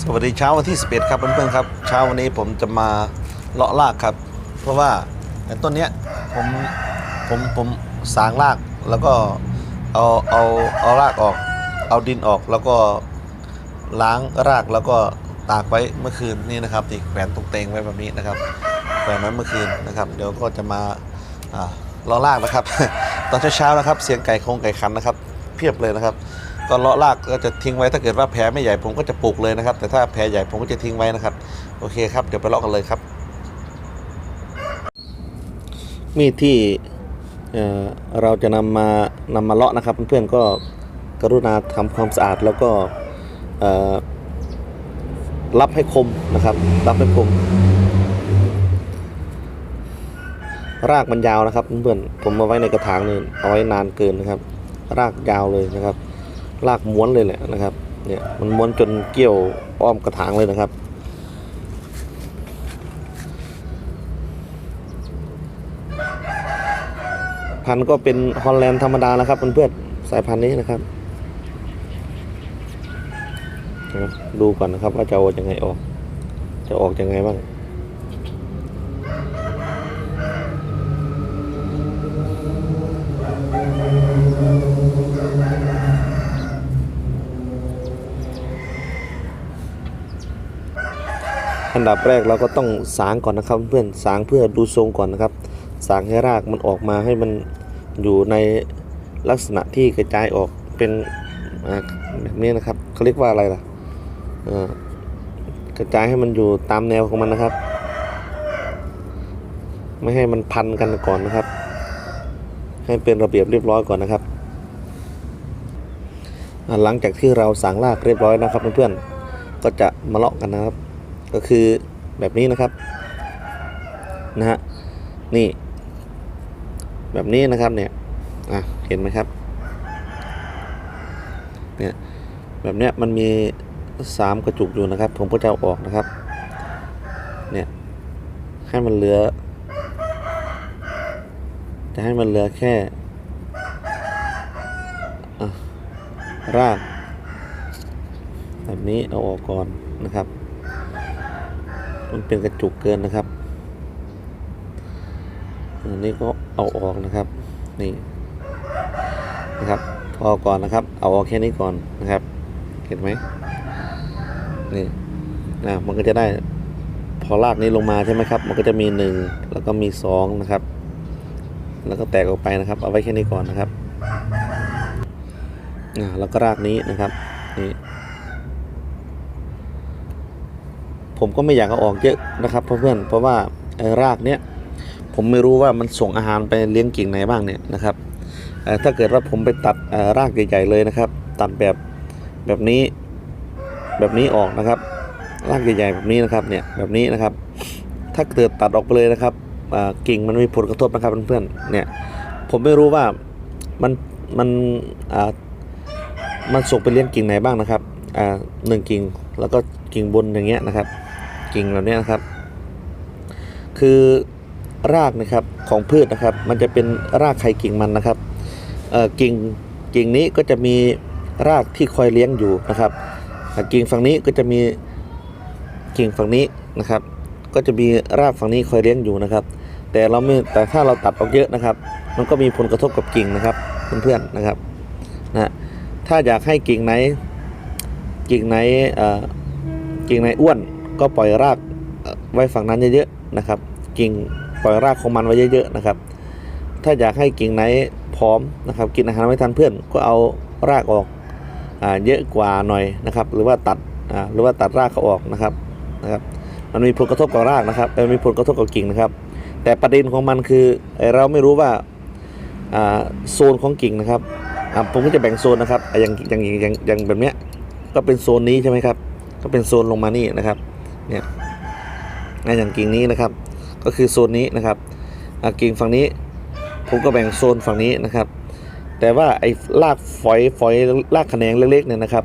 สวัสดีเช้าวันที่ 11 ครับเพื่อนๆครับ เช้าวันนี้ผมจะมาเลาะรากครับ เพราะว่าต้นเนี้ยผมผมผมสางรากแล้วก็เอาเอาเอารากออก เอาดินออกแล้วก็ล้างรากแล้วก็ตากไว้เมื่อคืนนี่นะครับที่แขวนตรงเตงไว้แบบนี้นะครับแขวนไว้เมื่อคืนนะครับเดี๋ยวก็จะมาเลาะรากนะครับ ตอนเช้าๆนะครับ เสียงไก่โคงไก่ขันนะครับ เพียบเลยนะครับ ก็เลาะรากก็จะทิ้งไว้ถ้าเกิดว่าแผลไม่ใหญ่ผมก็จะปลูกเลยนะครับ แต่ถ้าแผลใหญ่ผมก็จะทิ้งไว้นะครับ โอเคครับเดี๋ยวไปเลาะกันเลยครับ มีดที่เเราจะนำมานำมาเลาะนะครับ เพื่อนๆก็กรุณาทำความสะอาดแล้วก็รับให้คมนะครับ รับให้คม รากมันยาวนะครับเพื่อนๆผมเอาไว้ในกระถางนี่เอาไว้นานเกินนะครับ รากยาวเลยนะครับ รากม้วนเลยแหละนะครับ เนี่ยมันม้วนจนเกี่ยวอ้อมกระถางเลยนะครับ พันก็เป็นฮอลแลนด์ธรรมดานะครับเพื่อนๆสายพันธุ์นี้นะครับ ดูก่อนนะครับว่าจะเอายังไงออก จะออกยังไงบ้าง อันดับแรกเราก็ต้องสางก่อนนะครับเพื่อนสางเพื่อดูทรงก่อนนะครับ สางให้รากมันออกมาให้มันอยู่ในลักษณะที่กระจายออกเป็นแบบนี้นะครับเขาเรียกว่าอะไรล่ะกระจายให้มันอยู่ตามแนวของมันนะครับ ไม่ให้มันพันกันก่อนนะครับ ให้เป็นระเบียบเรียบร้อยก่อนนะครับ หลังจากที่เราสางรากเรียบร้อยนะครับเพื่อนๆก็จะมาเลาะกันนะครับ ก็คือแบบนี้นะครับนะฮะนี่แบบนี้นะครับเนี่ยอะเห็นไหมครับเนี่ยแบบเนี้ยมันมีสามกระจุกอยู่นะครับ ผมก็จะเอาออกนะครับเนี่ยให้มันเหลือจะให้มันเหลือแค่รากแบบนี้เอาออกก่อนนะครับ มันเป็นกระจุกเกินนะครับอันนี้ก็เอาออกนะครับนี่นะครับพอก่อนนะครับ เอาออกแค่นี้ก่อนนะครับ เห็นไหมนี่นะมันก็จะได้พอลากนี้ลงมาใช่ไหมครับ มันก็จะมีหนึ่งแล้วก็มีสองนะครับ แล้วก็แตกออกไปนะครับ เอาไว้แค่นี้ก่อนนะครับอ่าแล้วก็รากนี้นะครับนี่ ผมก็ไม่อยากเอาออกเยอะนะครับเพื่อนเพราะว่าไอ้รากเนี้ยผมไม่รู้ว่ามันส่งอาหารไปเลี้ยงกิ่งไหนบ้างเนี่ยนะครับเอ่ถ้าเกิดว่าผมไปตัดรากใหญ่ๆเลยนะครับ ตัดแบบแบบนี้แบบนี้ออกนะครับ รากใหญ่ๆแบบนี้นะครับเนี่ยแบบนี้นะครับ ถ้าเกิดตัดออกไปเลยนะครับกิ่งมันมีผลกระทบนะครับเพื่อนๆเนี่ยผมไม่รู้ว่ามันมันมันส่งไปเลี้ยงกิ่งไหนบ้างนะครับหนึ่งกิ่งแล้วก็กิ่งบนอย่างเงี้ยนะครับ กิ่งแบบเนี้ยนะครับ คือรากนะครับของพืชนะครับ มันจะเป็นรากไข่กิ่งมันนะครับเอ่อกิ่งกิ่งนี้ก็จะมีรากที่คอยเลี้ยงอยู่นะครับ กิ่งฝั่งนี้ก็จะมีกิ่งฝั่งนี้นะครับ ก็จะมีรากฝั่งนี้คอยเลี้ยงอยู่นะครับ แต่เราไม่แต่ถ้าเราตัดออกเยอะนะครับ มันก็มีผลกระทบกับกิ่งนะครับเพื่อนๆนะครับนะถ้าอยากให้กิ่งไหน กิ่งไหนเอ่อกิ่งไหนอ้วน ก็ปล่อยรากไว้ฝั่งนั้นเยอะๆนะครับ กิ่งปล่อยรากของมันไว้เยอะๆนะครับ ถ้าอยากให้กิ่งไหนพร้อมนะครับ กินอาหารไม่ทันเพื่อนก็เอารากออกอเยอะกว่าหน่อยนะครับ หรือว่าตัดหรือว่าตัดรากเขาออกนะครับนะครับ มันมีผลกระทบกับรากนะครับเอ่อมีผลกระทบกับกิ่งนะครับ แต่ประเด็นของมันคือเราไม่รู้ว่าโซนของกิ่งนะครับผมก็จะแบ่งโซนนะครับอย่างอย่างอย่างอย่างอย่างแบบเนี้ยก็เป็นโซนนี้ใช่ไหมครับ ก็เป็นโซนลงมานี่นะครับ เนี่ยอะอย่างกิ่งนี้นะครับ ก็คือโซนนี้นะครับกิ่งฝั่งนี้ผมก็แบ่งโซนฝั่งนี้นะครับ แต่ว่าไอ้รากฝอยฝอยรากแขนงเล็กๆเนี่ยนะครับ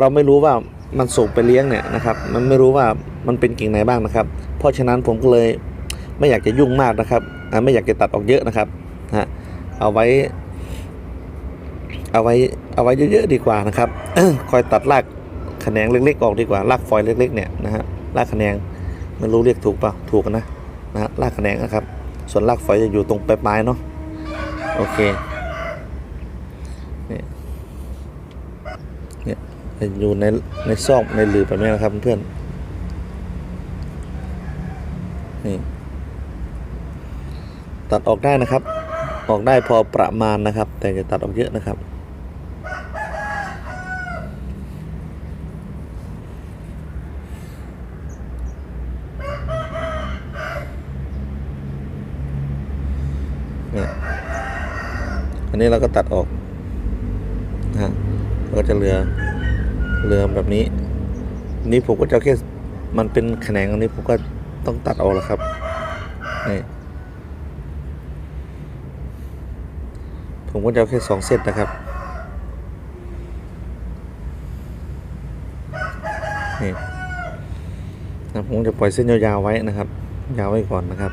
เราไม่รู้ว่ามันส่งไปเลี้ยงเนี่ยนะครับ มันไม่รู้ว่ามันเป็นกิ่งไหนบ้างนะครับ เพราะฉะนั้นผมก็เลยไม่อยากจะยุ่งมากนะครับไม่อยากจะตัดออกเยอะนะครับฮะเอาไว้ เอาไว้เอาไว้เยอะๆดีกว่านะครับคอยตัดรากแขนงเล็กๆออกดีกว่ารากฝอยเล็กๆเนี่ยนะฮะ รากแขนงไม่รู้เรียกถูกเปล่าถูกนะนะฮะรากแขนงนะครับ ส่วนรากฝอยจะอยู่ตรงปลายๆเนาะโอเคเนี่ยเนี่ยอยู่ในในซอกในหลืบแบบนี้นะครับเพื่อนนี่ตัดออกได้นะครับ ออกได้พอประมาณนะครับ แต่จะตัดออกเยอะนะครับ เนี่ย อันนี้เราก็ตัดออกนะฮะก็จะเหลือเหลือแบบนี้ นี่ผมก็จะแค่มันเป็นแขนงอันนี้ผมก็ต้องตัดออกแล้วครับนี่ผมก็จะเอาแค่สองเส้นนะครับนี่นะผมจะปล่อยเส้นยาวๆไว้นะครับ ยาวไว้ก่อนนะครับ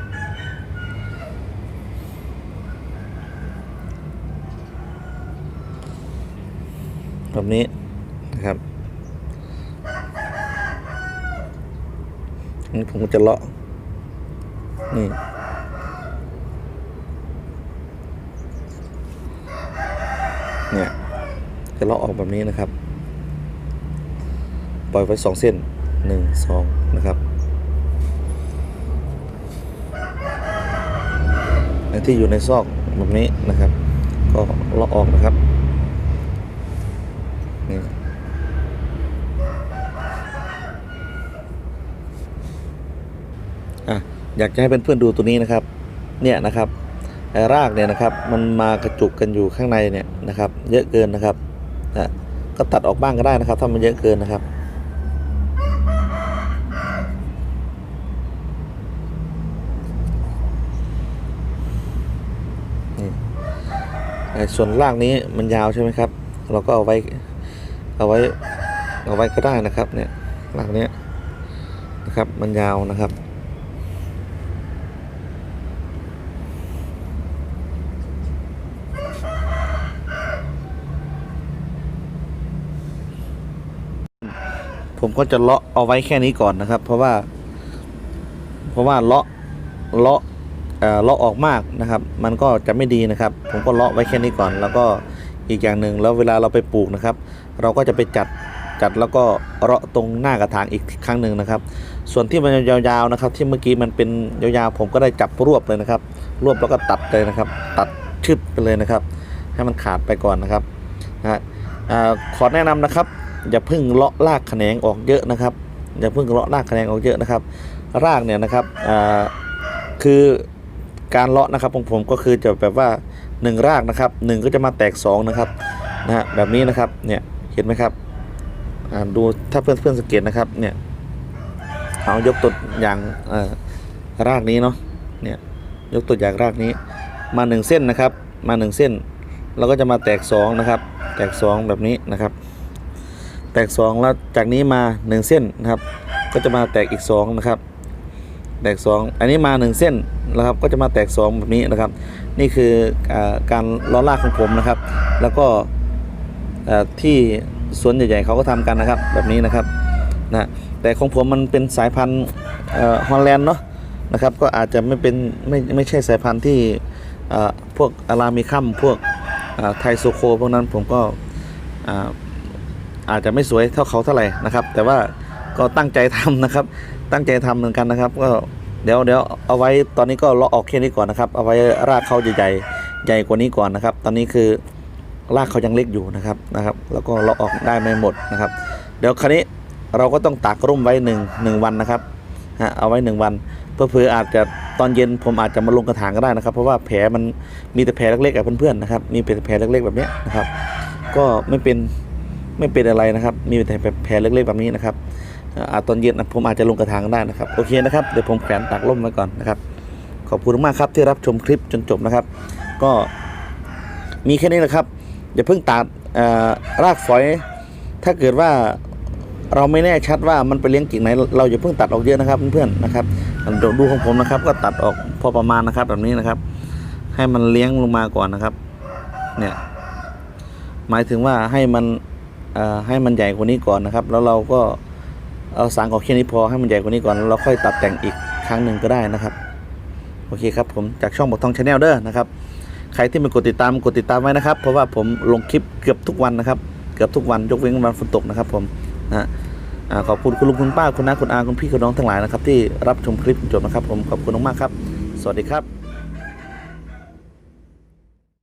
แบบนี้นะครับอันนี้ผมจะเลาะนี่เนี่ยจะเลาะออกแบบนี้นะครับ ปล่อยไว้สองเส้นหนึ่งสองนะครับที่อยู่ในซอกแบบนี้นะครับ ก็เลาะออกนะครับ นี่ อยากจะให้เพื่อนๆดูตัวนี้นะครับ เนี่ยนะครับรากเนี่ยนะครับ มันมากระจุกกันอยู่ข้างในเนี่ยนะครับ เยอะเกินนะครับนะก็ตัดออกบ้างก็ได้นะครับ ถ้ามันเยอะเกินนะครับนี่ส่วนรากนี้มันยาวใช่ไหมครับ เราก็เอาไว้เอาไว้เอาไว้ก็ได้นะครับเนี่ยรากเนี้ยนะครับมันยาวนะครับ ผมก็จะเลาะเอาไว้แค่นี้ก่อนนะครับ เพราะว่า เพราะว่าเลาะเลาะเอ่อเลาะออกมากนะครับ มันก็จะไม่ดีนะครับ ผมก็เลาะไว้แค่นี้ก่อน แล้วก็อีกอย่างหนึ่งแล้วเวลาเราไปปลูกนะครับ เราก็จะไปจัดจัดแล้วก็เลาะตรงหน้ากระถางอีกครั้งหนึ่งนะครับ ส่วนที่มันยาวๆนะครับ ที่เมื่อกี้มันเป็นยาวๆผมก็ได้จับรวบเลยนะครับ รวบแล้วก็ตัดเลยนะครับ ตัดชึบไปเลยนะครับ ให้มันขาดไปก่อนนะครับนะฮะอ่าขอแนะนำนะครับ อย่าพิ่งเลาะรากแขนงออกเยอะนะครับ อย่าพิ่งเลาะรากแขนงออกเยอะนะครับ รากเนี่ยนะครับคือการเลาะนะครับของผมก็คือจะแบบว่าหนึ่งรากนะครับหนึ่งก็จะมาแตกสองนะครับนะฮะแบบนี้นะครับเนี่ยเห็นไหมครับดูถ้าเพื่อนเพื่อนสังเกตนะครับเนี่ยเอายกตัวอย่างรากนี้เนาะเนี่ยยกตัวอย่างรากนี้มาหนึ่งเส้นนะครับ มาหนึ่งเส้น เราก็จะมาแตกสองนะครับ แตกสองแบบนี้นะครับ แตกสองแล้วจากนี้มาหนึ่งเส้นนะครับ ก็จะมาแตกอีกสองนะครับ แตกสองอันนี้มาหนึ่งเส้นนะครับ ก็จะมาแตกสองแบบนี้นะครับ นี่คืออการล้อลากของผมนะครับ แล้วก็ที่สวนใหญ่ๆเขาก็ทำกันนะครับ แบบนี้นะครับนะแต่ของผมมันเป็นสายพันธุ์ฮอลแลนด์เนาะนะครับ ก็อาจจะไม่เป็นไม่ไม่ใช่สายพันธุ์ที่พวกอารามิคัมพวกไทโซโคพวกนั้นผมก็ อาจจะไม่สวยเท่าเขาเท่าไหร่นะครับ แต่ว่าก็ตั้งใจทำนะครับ ตั้งใจทำเหมือนกันนะครับ ก็เดี๋ยวเดี๋ยวเอาไว้ตอนนี้ก็เลาะออกแค่นี้ก่อนนะครับ เอาไว้รากเขาใหญ่ๆใหญ่กว่านี้ก่อนนะครับ ตอนนี้คือรากเขายังเล็กอยู่นะครับนะครับ แล้วก็เลาะออกได้ไม่หมดนะครับ เดี๋ยวคราวนี้เราก็ต้องตากร่มไว้หนึ่งหนึ่งวันนะครับฮะเอาไว้หนึ่งวันเพื่อเพื่ออาจจะตอนเย็นผมอาจจะมาลงกระถางก็ได้นะครับ เพราะว่าแผลมันมีแต่แผลเล็กๆกับเพื่อนๆนะครับ มีแต่แผลเล็กๆแบบนี้นะครับ ก็ไม่เป็น ไม่เป็นอะไรนะครับ มีแต่แผลเล็กๆแบบนี้นะครับอ่ออาตอนเย็นนะผมอาจจะลงกระถางได้นะครับ โอเคนะครับ เดี๋ยวผมแขวนตากร่มไว้ก่อนนะครับ ขอบคุณมากครับที่รับชมคลิปจนจบนะครับ ก็มีแค่นี้แหละครับ อย่าเพิ่งตัดอ่อรากฝอย ถ้าเกิดว่าเราไม่แน่ชัดว่ามันไปเลี้ยงกิ่งไหน เราอย่าเพิ่งตัดออกเยอะนะครับเพื่อนๆนะครับดูของผมนะครับ ก็ตัดออกพอประมาณนะครับ แบบนี้นะครับ ให้มันเลี้ยงลงมาก่อนนะครับ เนี่ย หมายถึงว่าให้มัน ให้มันใหญ่กว่านี้ก่อนนะครับ แล้วเราก็เอาสางออกแค่นี้พอให้มันใหญ่กว่านี้ก่อนแล้วเราค่อยตัดแต่งอีกครั้งหนึ่งก็ได้นะครับโอเคครับผมจากช่องบอกทองชาแนลเด้อนะครับใครที่ไม่กดติดตามกดติดตามไว้นะครับ เพราะว่าผมลงคลิปเกือบทุกวันนะครับ เกือบทุกวันยกเว้นวันฝนตกนะครับ ผมนะฮะขอบคุณคุณลุงคุณป้าคุณน้าคุณอาคุณพี่คุณน้องทั้งหลายนะครับ ที่รับชมคลิปจบนะครับ ผมขอบคุณมากครับ สวัสดีครับ